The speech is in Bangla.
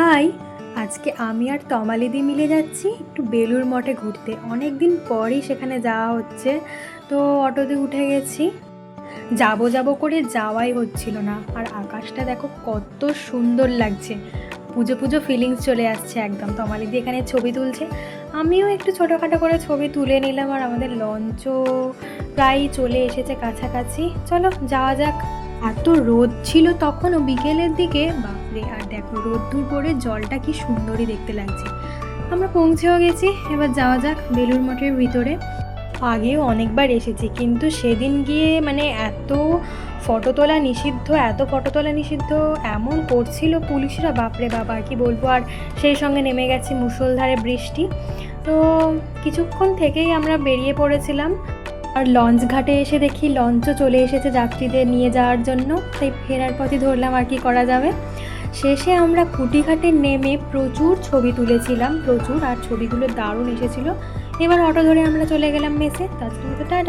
হাই, আজকে আমি আর তমালিদি মিলে যাচ্ছি একটু বেলুর মঠে ঘুরতে। অনেক দিন পরই সেখানে যাওয়া হচ্ছে, তো অটোতে উঠে গেছি। যাব যাব করে যাওয়াই হচ্ছিল না। আর আকাশটা দেখো কত সুন্দর লাগছে। পুজো পুজো ফিলিংস চলে আসছে একদম। তমালিদি এখানে ছবি তুলছে। আমিও একটু ছোটোখাটো করে ছবি তুলে নিলাম আর আমাদের লঞ্চও প্রায় চলে এসেছে কাছাকাছি। চলো যাওয়া যাক। এত রোদ ছিল তখনও বিকেলের দিকে, বাপরে, আর দেখো রোদ্দুর পরে জলটা কি সুন্দরই দেখতে লাগছে। আমরা পৌঁছেও গেছি, এবার যাওয়া যাক বেলুর মঠের ভিতরে। আগেও অনেকবার এসেছি, কিন্তু সেদিন গিয়ে মানে এত ফটো তোলা নিষিদ্ধ, এত ফটো তোলা নিষিদ্ধ, এমন করছিল পুলিশরা, বাপরে বাবা কি বলব, আর সেই সঙ্গে নেমে গেছে মুষলধারে বৃষ্টি। তো কিছুক্ষণ থেকেই আমরা বেরিয়ে পড়েছিলাম। আর লঞ্চ ঘাটে এসে দেখি লঞ্চও চলে এসেছে যাত্রীদের নিয়ে যাওয়ার জন্য। তাই ফেরার পথে ধরলাম আর কি করা যাবে। শেষে আমরা কুটিঘাটে নেমে প্রচুর ছবি তুলেছিলাম, প্রচুর, আর ছবিগুলো দারুণ এসেছিল। এবার অটো ধরে আমরা চলে গেলাম মেসে। তার টাটা।